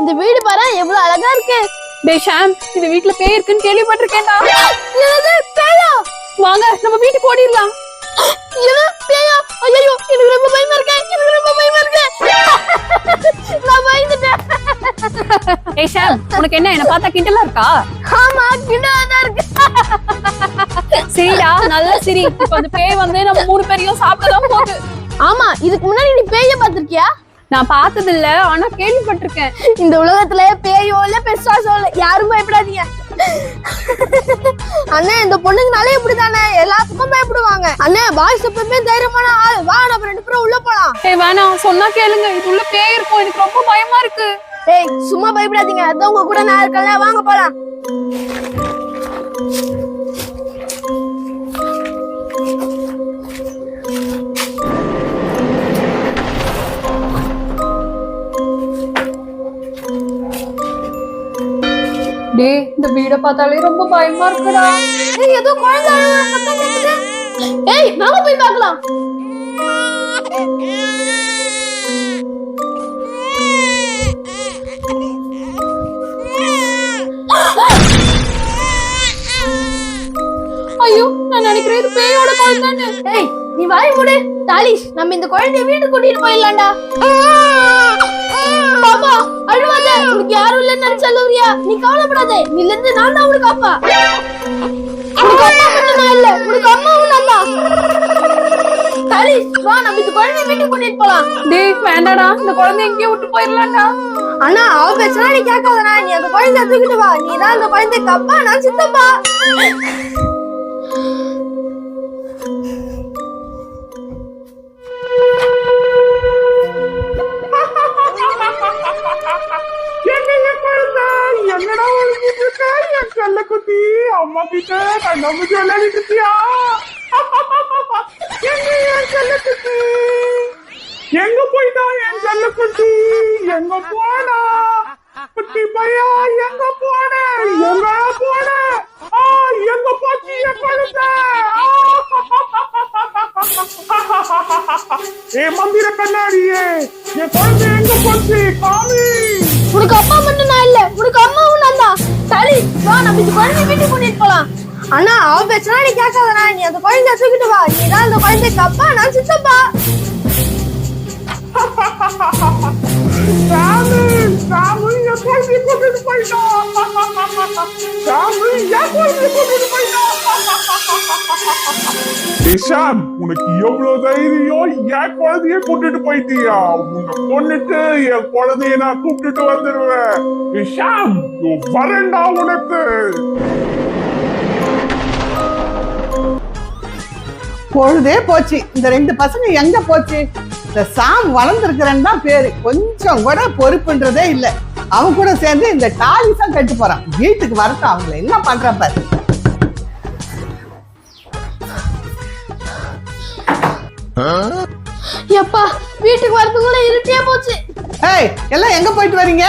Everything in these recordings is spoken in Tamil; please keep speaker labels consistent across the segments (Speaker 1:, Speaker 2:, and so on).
Speaker 1: இந்த வீடு பாரு எவ்வளவு அழகா இருக்கு.
Speaker 2: டேய் ஷாம் இந்த வீட்ல பேய் இருக்குன்னு கேள்விப்பட்டிருக்கேன்டா.
Speaker 1: என்னது பேயா?
Speaker 2: வாங்க நம்ம வீட்டுக்கு ஓடிடலாம்.
Speaker 1: என்ன பேயா? ஐயோ எனக்கு ரொம்ப பயமா இருக்கு எனக்கு ரொம்ப பயமா இருக்கு. நான் பயந்துட்டேன்.
Speaker 2: ஏய் ஷாம் உனக்கு என்ன என்ன பார்த்தா கிண்டலா இருக்கா?
Speaker 1: ஆமா கிண்டதான் இருக்கு.
Speaker 2: சரிடா நல்ல சரி. இப்ப அந்த பேய் வந்து நம்ம மூணு பேரையும் சாப்பிடதான் போகுது.
Speaker 1: ஆமா இதுக்கு முன்னாடி நீ பேய பாத்திருக்கியா
Speaker 2: நான் பார்த்தது இல்ல ஆனா கேள்விப்பட்டிருக்கேன்.
Speaker 1: இந்த உலகத்துல பேயோ இல்ல பெருசாசோ இல்ல யாரும் பயப்படாதீங்க. அண்ணே இந்த பொண்ணுங்கனாலே இப்படிதானே. எல்லாத்துக்கும் பயப்படுவாங்க. அண்ணே பாய்ஸ் எப்பவுமே தைரியமான ஆள். வா நம்ம ரெண்டு பேரும் உள்ள போலாம்.
Speaker 2: ஏய் வேணாம் சொன்னா கேளுங்க. இது உள்ள பேய் இருக்கும் எனக்கு ரொம்ப பயமா இருக்கு.
Speaker 1: ஏய் சும்மா பயப்படாதீங்க. அதான் உங்க கூட நான் இருக்கல வாங்க போலாம்.
Speaker 2: வீட பார்த்தாலே ரொம்ப பயமா இருக்குடா.
Speaker 1: ஏய் ஏதோ குழந்தை அழுகுற சத்தம் கேக்குது. ஏய் நாம போய் பார்க்கலாம்.
Speaker 2: ஐயோ நான் நினைக்கிறேன் இது பேயோட குழந்தைன்னு.
Speaker 1: ஏய் நீ வாய் மூடு. தாலிஷ் நம்ம இந்த குழந்தைய வீடு கூட்டிட்டு போயிடலாம்டா. பாப்பா அழுவாத. உனக்கு யாரும் நினைச்சு அழுவுறியா நீ கவலைப்படாத. நீல இருந்து நான் தான் உனக்கு அப்பா. உனக்கு அப்பா மட்டும் நான் இல்ல உனக்கு அம்மாவும் நான் தான். வா நம்ம இந்த குழந்தைய வீட்டுக்கு கூட்டிட்டு போலாம்.
Speaker 2: டேய் வேண்டாடா இந்த குழந்தை எங்கேயோ விட்டு போயிடலாம்டா.
Speaker 1: அண்ணா அவ பேசுனா நீ கேட்காதண்ணா நீ அந்த குழந்தைய தூக்கிட்டு வா. நீ தான் அந்த குழந்தைக்கு அப்பா நான் சித்தப்பா.
Speaker 3: அம்மா கிட்ட கண்ணாம விளையாடிட்டு இருக்கியா எங்க என் செல்ல குட்டி எங்க போயிட்டா என் செல்ல குட்டி எங்க போனா? குட்டி பையா எங்க போன? எங்க போன? ஆ எங்க போச்சு என் குழந்தை ஏ மந்திர கண்ணாடியே என் குழந்தை எங்க போச்சு? காமி.
Speaker 1: உனக்கு அப்பா மட்டும் நான் இல்ல உனக்கு அம்மா சரி வா நம்ம இந்த குழந்தைய வீட்டுக்கு கூட்டிட்டு போலாம். அண்ணா அவ பேசுனா நீ கேட்காதண்ணா நீ அந்த குழந்தைய தூக்கிட்டு வா. நீ தான் அந்த குழந்தைக்கு அப்பா நான் சித்தப்பா
Speaker 3: சாமி சாமி என் குழந்தைய கூட்டிட்டு போயிட்டான். சாமி என் குழந்தைய கூட்டிட்டு போயிட்டான். ஷாம் உனக்கு எவ்வளவு தைரியம் என் குழந்தைய கூட்டிட்டு போயிட்டியா? உன்னை கொண்டுட்டு என் குழந்தைய நான் கூப்பிட்டுட்டு வந்துடுவேன் ஏய் ஷாம் உனக்கு.
Speaker 4: பொழுதே போச்சு. இந்த ரெண்டு பசங்க எங்க போச்சு? இந்த சாம் வளர்ந்துருக்கிறேன்னு தான் பேரு. கொஞ்சம் கூட பொறுப்புன்றதே இல்லை. அவன் கூட சேர்ந்து இந்த டாலிஸா கட்டு போறான். வீட்டுக்கு வரட்டும் அவங்கள என்ன பண்ற பாரு.
Speaker 1: எப்பா வீட்டுக்கு வரதுக்குள்ள இருட்டே போச்சு.
Speaker 4: ஏய் எல்லாம் எங்க போயிட்டு வரீங்க?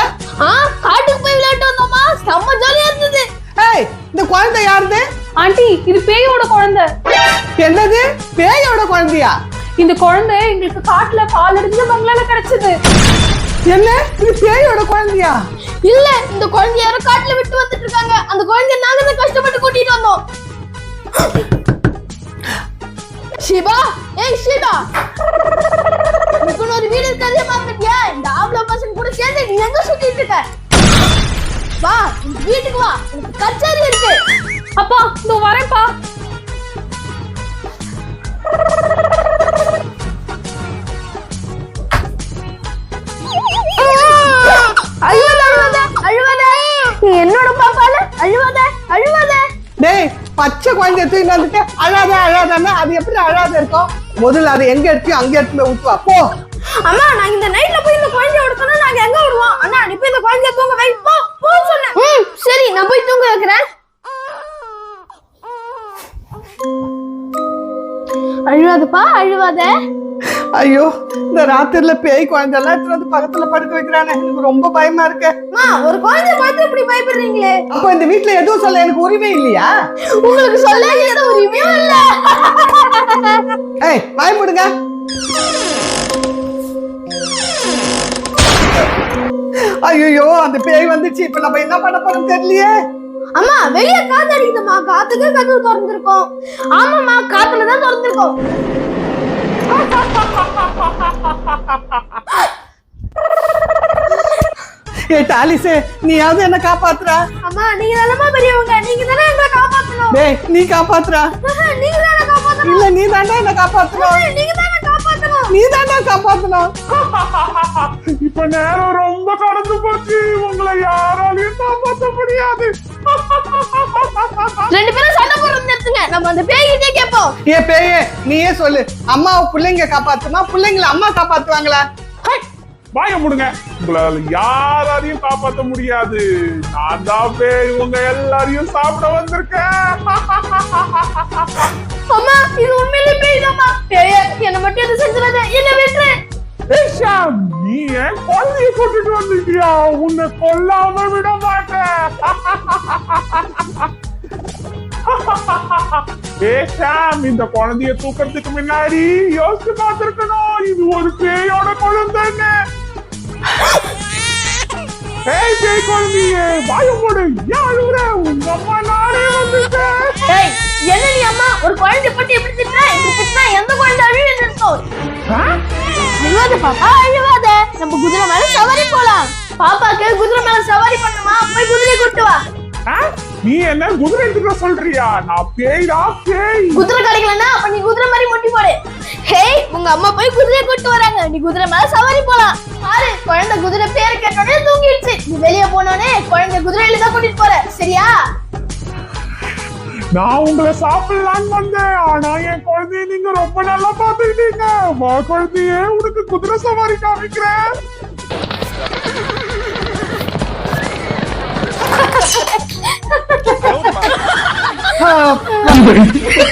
Speaker 1: ஆ காட்டுக்கு போய் விளையாட்டு வந்தோமா? செம்ம ஜாலியா இருந்தது.
Speaker 4: ஏய் இந்த குழந்தை யாருது?
Speaker 2: ஆண்டி இது பேயோட குழந்தை.
Speaker 4: என்னது? பேயோட குழந்தையா?
Speaker 2: இந்த குழந்தை எங்களுக்கு காட்டுல பால் அடிஞ்ச பங்களால கிடைச்சது.
Speaker 4: என்ன? இது பேயோட குழந்தையா?
Speaker 1: இல்ல இந்த குழந்தைய யாரோ காட்டுல விட்டு வந்துட்டு இருக்காங்க. அந்த குழந்தைய நாங்க தான் கஷ்டப்பட்டு கூட்டிட்டு வந்தோம். சிவா ஏய் சிவா. உனக்கு ஒரு வீடு இருக்கிறதே மறந்துட்டியா இந்த ஆம்பளை பசங்க கூட சேர்ந்து நீ எங்க சுத்திட்டு இருக்க? வா இந்த வீட்டுக்கு வா. உனக்கு கச்சேரி இருக்கு.
Speaker 2: அப்பா இதோ வரேன்ப்பா.
Speaker 1: என்னோட பாப்பால அழுவாத.
Speaker 4: பச்சை குழந்தைய தூக்கி வந்துட்டு அழாத அழாதன்னா அது எப்படி அழாத இருக்கும்? முதல்ல அதை எங்க எடுத்து அங்க எடுத்து விட்டுவா போ.
Speaker 1: அம்மா நாங்க இந்த நைட்ல போய் இந்த குழந்தைய விடுத்தோம்னா நாங்க எங்க விடுவோம் அண்ணா நீ போய் இந்த குழந்தைய தூங்க வை போ போ சொன்னேன் ம் சரி நான் போய் தூங்க வைக்கிறேன். அழுவாதப்பா அழுவாத.
Speaker 4: ஐயோ இந்த ராத்திரில பேய் குழந்தை எல்லாம் எடுத்துட்டு வந்து பக்கத்துல படுக்க வைக்கிறானே. எனக்கு ரொம்ப பயமா இருக்கு.
Speaker 1: ஒரு குழந்தைய பார்த்து இப்படி பயப்படுறீங்களே?
Speaker 4: அப்ப இந்த வீட்ல எதுவும் சொல்ல எனக்கு உரிமை இல்லையா?
Speaker 1: உங்களுக்கு சொல்ல ஒரு ரிவ்யூ இல்ல.
Speaker 4: ஏய் வாய் முடுங்க ஐயோ அந்த பேய் வந்துச்சு. இப்ப நம்ம என்ன பண்ண போறோம் தெரியலையே.
Speaker 1: அம்மா வெளிய காத்து அடிக்குதுமா காத்துக்கு கதவு திறந்திருக்கோம். ஆமாம்மா காத்துல தான் திறந்திருக்கோம்.
Speaker 4: ஏ டாலிஸே நீயாவது என்ன காப்பாத்துறா.
Speaker 1: அம்மா நீங்க தானம்மா பெரியவங்க. நீங்க தானே எங்களை காப்பாத்தணும்.
Speaker 4: டேய் நீ காப்பாத்துறா.
Speaker 1: நீங்க தானே காப்பாத்தணும்.
Speaker 4: இல்ல நீ தாண்டா என்ன காப்பாத்தணும்.
Speaker 1: நீங்க தானே காப்பாத்தணும்.
Speaker 4: நீ தாண்டா காப்பாத்தணும்.
Speaker 3: இப்ப நேரம் ரொம்ப கடந்து போச்சு. உங்களை யாராலையும் காப்பாற்ற முடியாது.
Speaker 1: ரெண்டு பேரும் நம்ம அந்த பேய்கிட்டே கேட்போம்.
Speaker 4: ஏ பேயே நீயே சொல்லு. அம்மாவை பிள்ளைங்க காப்பாத்துமா? பிள்ளைங்கள அம்மா காப்பாத்துவாங்களா?
Speaker 3: வாய முடுங்க. உங்களால யாராலையும் காப்பாற்ற முடியாது. நான் தான் பேய் உங்க எல்லாரையும் சாப்பிட வந்திருக்கேன்.
Speaker 1: அம்மா இது உண்மையிலே பேய் தான்மா பேய என்ன மட்டும் எதுவும் செஞ்சிடாத என்ன
Speaker 3: ஷாம், நீ ஏன் குழந்தைய கூட்டிட்டு வந்துட்டியா உன்னை கொல்லாம விட மாட்டேன். ஷாம் இந்த குழந்தைய தூக்கறதுக்கு முன்னாடி யோசிச்சு பார்த்திருக்கணும். இது ஒரு பேயோட குழந்தைன்னு ஏய் பேய் குழந்தையே வாய மூடு. ஏன் அழுகுற உங்க அம்மா நானே வந்துட்டேன்.
Speaker 1: ஏய் என்ன நீ அம்மா? ஒரு குழந்தை பத்தி எப்படி திட்டுற? இப்படி திட்டுனா எந்த குழந்தை நிறுத்தும்
Speaker 3: ஆ?
Speaker 1: அழுவாத பாப்பா அழுவாத. நம்ம குதிரை மேல சவாரி போலாம். பாப்பாக்கு குதிரை மேல சவாரி பண்ணுமா போய் குதிரை கூட்டு வா?
Speaker 3: நீ என்ன குதிரை எடுத்துக்க சொல்றியா? நான் பேய்டா பேய்.
Speaker 1: குதிரை கிடைக்கலன்னா அப்ப நீ குதிரை மாதிரி முட்டி போடு. ஹேய் உங்க அம்மா போய் குதிரையை கூட்டு வராங்க. நீ குதிரை மேல சவாரி போலாம். பாரு குழந்தை குதிரை பேர் கேட்டோடனே தூங்கிடுச்சு. நீ வெளிய போனோடனே குழந்தை குதிரையில தான் கூட்டிட்டு போற. சரியா?
Speaker 3: நான் உங்களை சாப்பிடலான்னு வந்தேன். ஆனா என் குழந்தைய நீங்க ரொம்ப நல்லா பாத்துக்கிட்டீங்க வா குழந்தைய உனக்கு குதிரை சவாரி காமிக்கிறேன்.
Speaker 4: oh my.